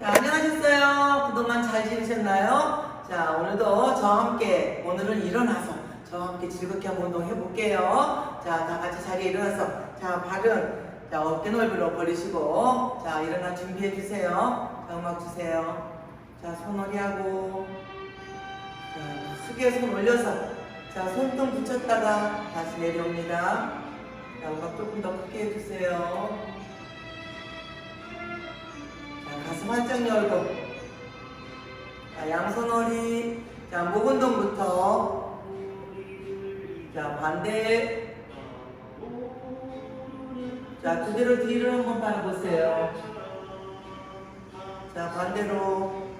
자, 안녕하셨어요? 그동안 잘 지내셨나요? 자, 오늘도 저와 함께, 오늘은 일어나서 저와 함께 즐겁게 한번 운동 해 볼게요. 자, 다 같이 자리에 일어나서, 자, 발은, 자, 어깨 넓이로 벌리시고, 자, 일어나 준비해 주세요. 자, 음악 주세요. 자, 손놀이 하고, 자, 크게 손 올려서, 자, 손등 붙였다가 다시 내려옵니다. 자, 음악 조금 더 크게 해주세요. 자, 가슴 활짝 열고 자, 양손어리 자, 목 운동부터. 자, 반대. 자, 그대로 뒤를 한번 바라보세요. 자, 반대로.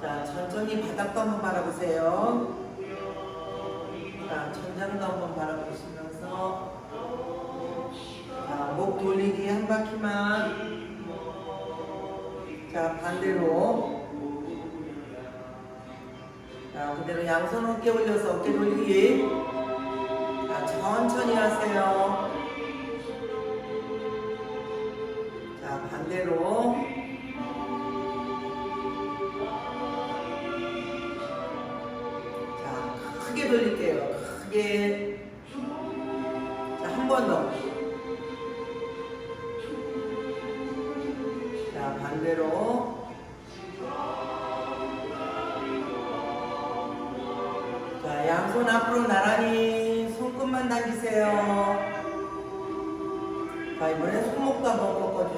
자, 천천히 바닥도 한번 바라보세요. 자, 천장도 한번 바라보시면서. 자, 목 돌리기 한 바퀴만. 자, 반대로. 자, 그대로 양손 어깨 올려서 어깨 돌리기. 자, 천천히 하세요. 자, 반대로. 자, 크게 돌릴게요. 크게. 자, 한 번 더.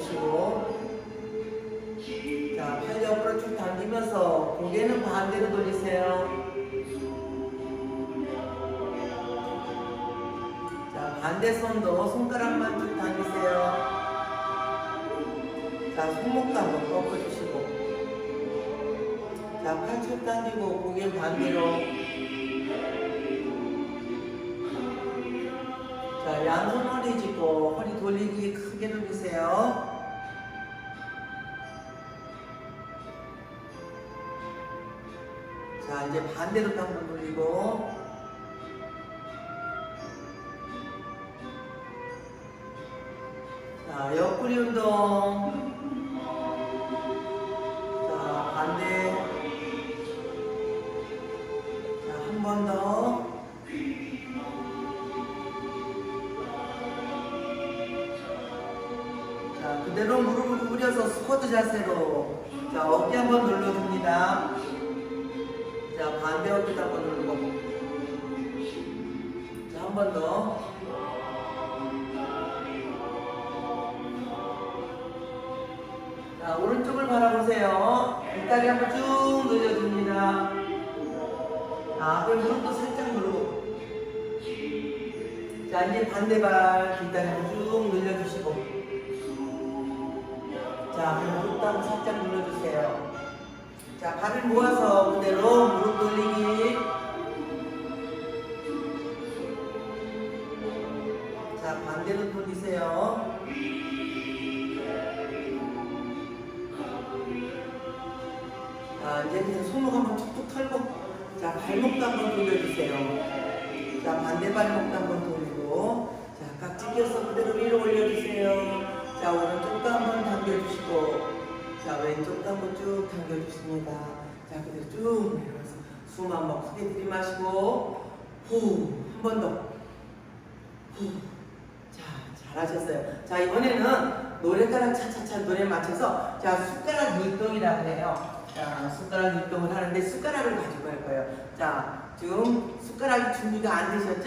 주시고. 자, 팔 옆으로 쭉 당기면서 고개는 반대로 돌리세요. 자, 반대 손도 손가락만 쭉 당기세요. 자, 손목도 한번 꺾어주시고. 자, 팔 쭉 당기고, 고개 반대로. 자, 양손 허리 짚고, 허리 돌리기 크게 돌리세요. 자, 이제 반대로 또 한번 돌리고. 자, 옆구리 운동. 자, 반대. 자, 한 번 더. 자, 그대로 무릎을 구부려서 스쿼트 자세로. 반대 어깨도 한번 누르고. 자, 한 번 더. 자, 오른쪽을 바라보세요. 뒷다리 한번 쭉 늘려줍니다. 자, 앞에 무릎도 살짝 누르고. 자, 이제 반대발 뒷다리 한번 쭉 늘려주시고. 자, 무릎도 한번 살짝 눌러주세요. 자, 발을 모아서 그대로 무릎 돌리기. 한번 툭툭 털고, 자, 발목도 한번 돌려주세요. 자, 반대 발목도 한번 돌리고, 자, 깍지 껴서 그대로 위로 올려주세요. 자, 오른쪽도 한번 당겨주시고, 자, 왼쪽도 한번 쭉 당겨주십니다. 자, 그대로 쭉 내려가서 숨 한번 크게 들이마시고, 후, 한 번 더. 후. 자, 잘하셨어요. 자, 이번에는 노래가락 차차차 노래 맞춰서 자, 숟가락 율동이라고 해요. 자, 숟가락 율동을 하는데 숟가락을 가지고 할 거예요. 자, 지금 숟가락이 준비가 안 되셨죠?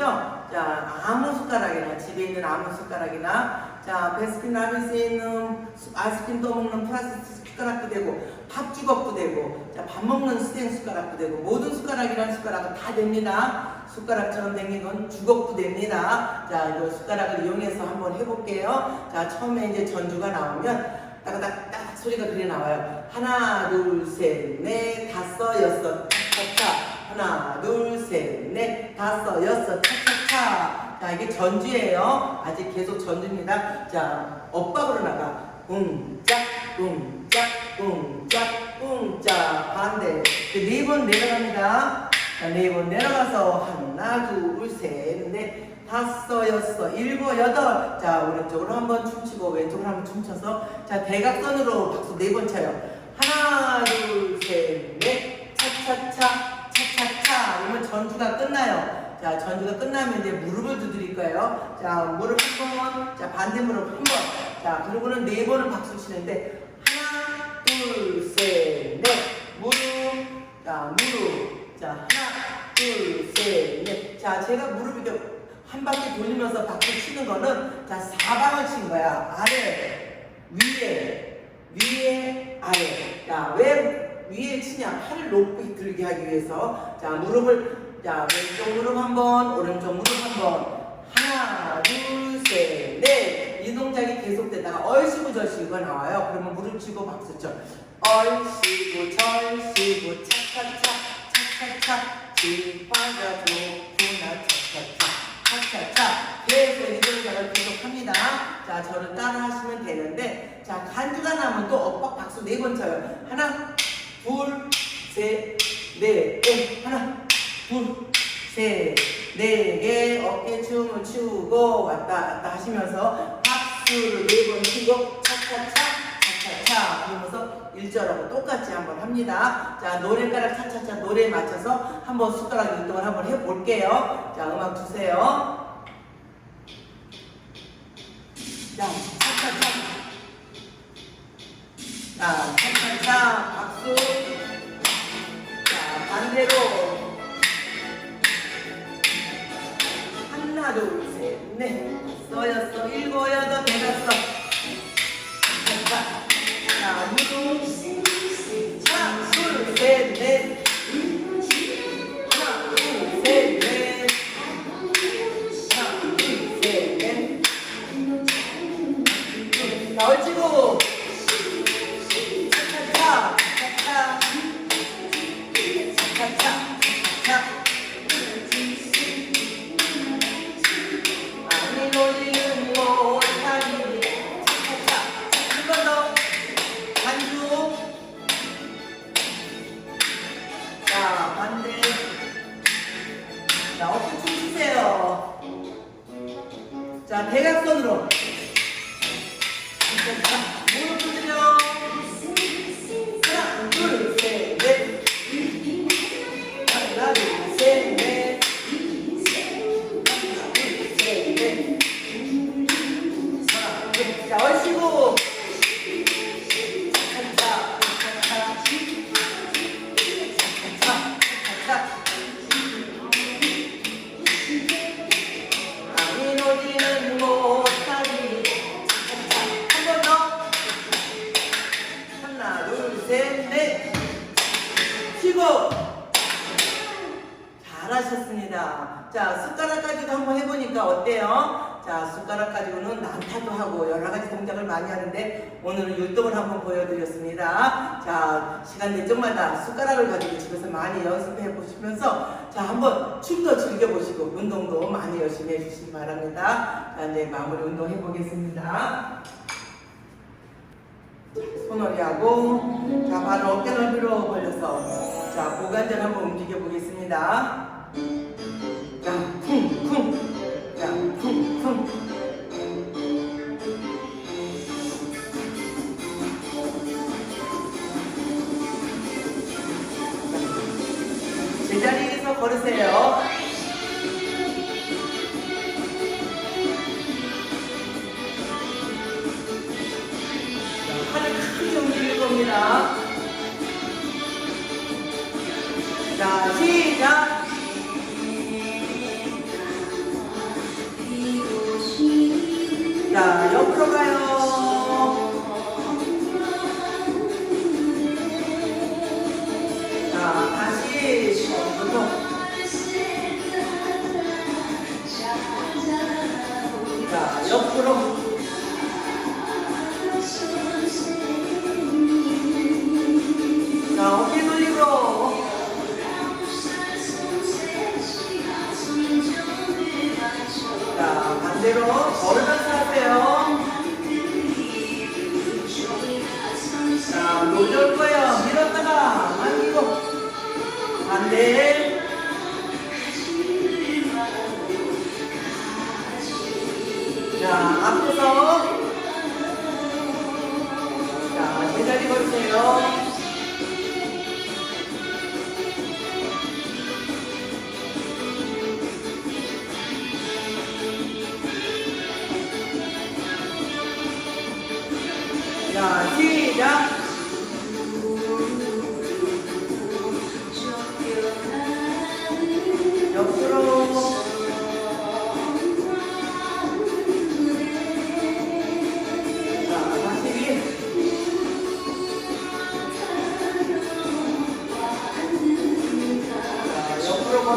자, 아무 숟가락이나 집에 있는 아무 숟가락이나 자, 베스킨 라빈스에 있는 수- 아이스크림 떠먹는 플라스틱 숟가락도 되고 밥 주걱도 되고 자, 밥 먹는 스텐 숟가락도 되고 모든 숟가락이란 숟가락은 다 됩니다. 숟가락처럼 생긴 건 주걱도 됩니다. 자, 이 숟가락을 이용해서 한번 해볼게요. 자, 처음에 이제 전주가 나오면 따가닥딱 소리가 그래 나와요. 하나, 둘, 셋, 넷, 다섯, 여섯, 차차차. 하나, 둘, 셋, 넷, 다섯, 여섯, 차차차. 자, 이게 전주예요. 아직 계속 전주입니다. 자, 엇박으로 나가. 웅짝, 웅짝, 웅짝, 웅짝. 반대. 네 번 내려갑니다. 자, 네 번 내려가서 하나, 둘, 셋, 넷, 다섯, 여섯, 일곱, 여덟. 자, 오른쪽으로 한번 춤추고 왼쪽으로 한번 춤춰서 자, 대각선으로 박수 네 번 쳐요. 하나, 둘, 셋, 넷. 차차차, 차차차. 그러면 전주가 끝나요. 자, 전주가 끝나면 이제 무릎을 두드릴 거예요. 자, 무릎 한 번, 자, 반대 무릎 한 번. 자, 그러고는 네 번을 박수 치는데 하나, 둘, 셋, 넷. 무릎, 자, 무릎. 자, 하나, 둘, 셋, 넷. 자, 제가 무릎 이렇게 한 바퀴 돌리면서 박수 치는 거는 자, 사방을 친 거야. 아래, 위에, 위에, 아래. 자, 왜 위에 치냐? 팔을 높이 들게 하기 위해서. 자, 무릎을, 자, 왼쪽 무릎 한 번, 오른쪽 무릎 한 번. 하나, 둘, 셋, 넷. 이 동작이 계속되다가 얼씨구 절씨구가 나와요. 그러면 무릎 치고 박수 쳐. 얼씨구 절씨구 차차차 차차차 지화가 좋구나 차차차 차차차 계속 이 동작을 계속합니다. 자 저를 따라 하시면 되는데 자 간주가 나면 또 엇박 박수 네 번 쳐요. 하나 둘 셋넷 하나 둘셋네개 어깨 춤을 추고 왔다 갔다 하시면서 박수를 네 번 치고 차차차 차차차 그러면서 1절하고 똑같이 한번 합니다. 자, 노래가락 차차차 노래에 맞춰서 한번 숟가락 운동을 한번 해볼게요. 자, 음악 주세요. 자, 차차차. 자, 차차차. 박수. 자, 반대로. 하나, 둘, 셋, 넷. 써였어. 일곱, 여덟, 대다섯. Salmo 대 쉬고. 잘하셨습니다. 자, 숟가락 가지고 한번 해보니까 어때요? 자, 숟가락 가지고는 난타도 하고 여러 가지 동작을 많이 하는데 오늘은 율동을 한번 보여드렸습니다. 자, 시간 될 적마다 숟가락을 가지고 집에서 많이 연습해 보시면서 자, 한번 춤도 즐겨보시고 운동도 많이 열심히 해주시기 바랍니다. 자, 이제 마무리 운동 해보겠습니다. 손허리하고 자 바로 어깨 넓이로 벌려서 자 고관절 한번 움직여 보겠습니다. 자 쿵쿵 자 쿵쿵 제자리에서 걸으세요. 반대로 걸으면서 하세요. 자, 놀줄 거예요. 밀었다가 당기고 반대. 자, 앞에서 자, 제자리 걸으세요.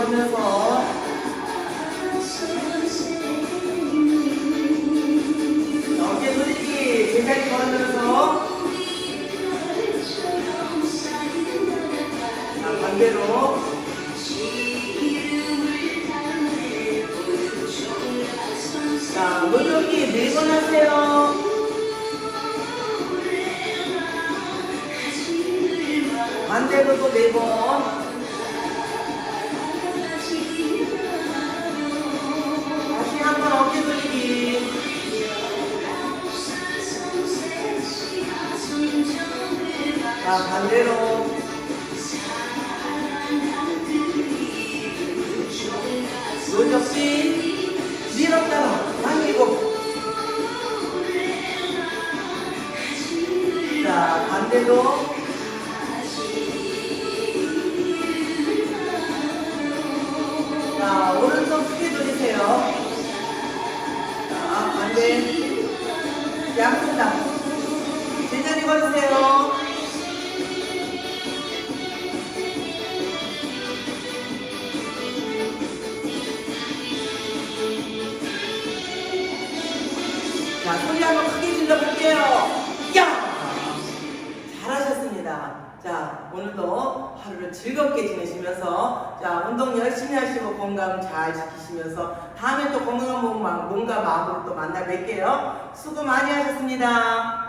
걸으면서. 어깨 돌리기. 제자리 걸으면서. 자, 반대로. 자, 무릎이 네번 하세요. 반대로도 네 번. 자, 반대로. 노적지 밀었다가 당기고. 자, 반대로. 자, 오른손 크게 돌리세요. 자, 반대. 오늘도 하루를 즐겁게 지내시면서, 자, 운동 열심히 하시고 건강 잘 지키시면서, 다음에 또 건강한 몸, 몸과 마음으로 또 만나 뵐게요. 수고 많이 하셨습니다.